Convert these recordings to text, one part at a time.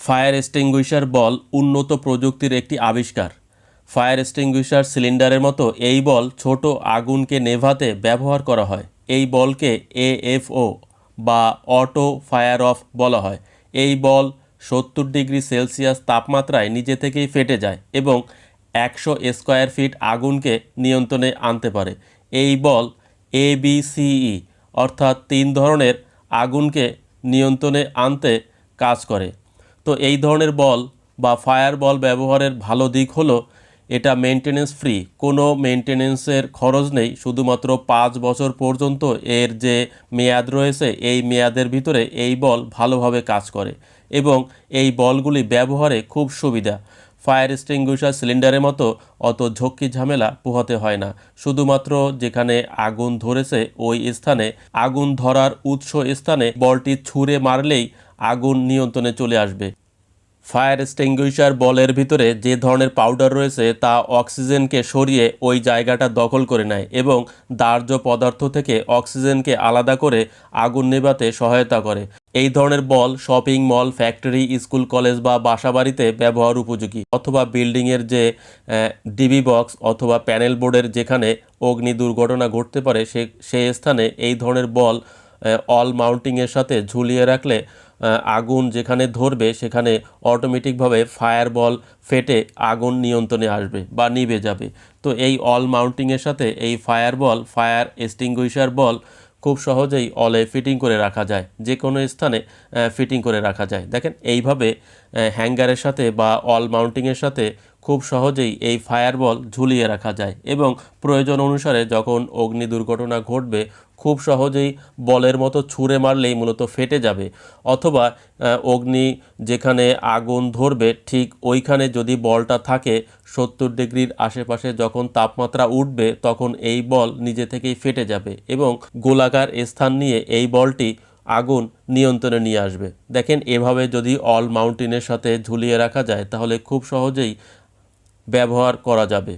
Fire extinguisher বল উন্নত প্রযুক্তির একটি আবিষ্কার। ফায়ার এক্সটিংগুইশার সিলিন্ডারের মতো এই বল ছোট আগুনকে নেভাতে ব্যবহার করা হয়। এই বলকে এএফও বা অটো ফায়ার অফ বলা হয়। এই বল সত্তর ডিগ্রি সেলসিয়াস তাপমাত্রায় নিজে থেকেই ফেটে যায় এবং একশো স্কোয়ার ফিট আগুনকে নিয়ন্ত্রণে আনতে পারে। এই বল এ বি এবিসিই অর্থাৎ তিন ধরনের আগুনকে নিয়ন্ত্রণে আনতে কাজ করে। তো এই ধরনের বল বা ফায়ার বল ব্যবহারের ভালো দিক হলো এটা মেনটেনেন্স ফ্রি কোনো মেনটেনেন্সের খরচ নেই। শুধুমাত্র পাঁচ বছর পর্যন্ত এর যে মেয়াদ রয়েছে, এই মেয়াদের ভিতরে এই বল ভালোভাবে কাজ করে এবং এই বলগুলি ব্যবহারে খুব সুবিধা। ফায়ার এক্সটিংগুইশার সিলিন্ডারের মতো অত ঝক্কি ঝামেলা পোহাতে হয় না। শুধুমাত্র যেখানে আগুন ধরেছে ওই স্থানে আগুন ধরার উৎস স্থানে বলটি ছুঁড়ে মারলেই আগুন নিয়ন্ত্রণে চলে আসবে। ফায়ার এক্সটিংগুইশার বলের ভিতরে যে ধরনের পাউডার রয়েছে তা অক্সিজেনকে সরিয়ে ওই জায়গাটা দখল করে নেয় এবং দাহ্য পদার্থ থেকে অক্সিজেনকে আলাদা করে আগুন নেভাতে সহায়তা করে। এই ধরনের ball shopping mall, factory, school, college বা বাসাবাড়িতে ব্যবহার উপযোগী অথবা বিল্ডিংয়ের যে ডিবি বক্স অথবা প্যানেল বোর্ডের যেখানে অগ্নি দুর্ঘটনা ঘটতে পারে সে সেই স্থানে এই ধরনের বল অল মাউন্টিংয়ের সাথে ঝুলিয়ে রাখলে আগুন যেখানে ধরবে সেখানে অটোমেটিকভাবে ফায়ার বল ফেটে আগুন নিয়ন্ত্রণে আসবে বা নিভে যাবে। তো এই অল মাউন্টিংয়ের সাথে এই fire ball fire extinguisher ball খুব সহজেই অলে ফিটিং করে রাখা যায়। যে কোনো স্থানে ফিটিং করে রাখা যায়। দেখেন, এইভাবে হ্যাঙ্গারের সাথে বা অল মাউন্টিংয়ের সাথে খুব সহজেই এই ফায়ার বল ঝুলিয়ে রাখা যায় এবং প্রয়োজন অনুসারে যখন অগ্নি দুর্ঘটনা ঘটবে, খুব সহজেই বলের মতো ছুঁড়ে মারলেই মূলত ফেটে যাবে। অথবা অগ্নি যেখানে আগুন ধরবে, ঠিক ওইখানে যদি বলটা থাকে, সত্তর ডিগ্রির আশেপাশে যখন তাপমাত্রা উঠবে, তখন এই বল নিজে থেকেই ফেটে যাবে এবং গোলাকার স্থান নিয়ে এই বলটি আগুন নিয়ন্ত্রণে নিয়ে আসবে। দেখেন, এভাবে যদি অল মাউন্টেনের সাথে ঝুলিয়ে রাখা যায়, তাহলে খুব সহজেই ব্যবহার করা যাবে।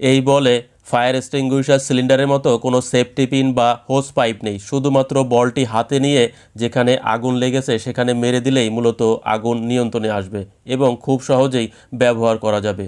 এই বলে ফায়ার এক্সটিংগুইশার সিলিন্ডারের মতো কোনো সেফটি পিন বা হোস পাইপ নেই। শুধুমাত্র বলটি হাতে নিয়ে যেখানে আগুন লেগেছে সেখানে মেরে দিলেই মূলত আগুন নিয়ন্ত্রণে আসবে এবং খুব সহজেই ব্যবহার করা যাবে।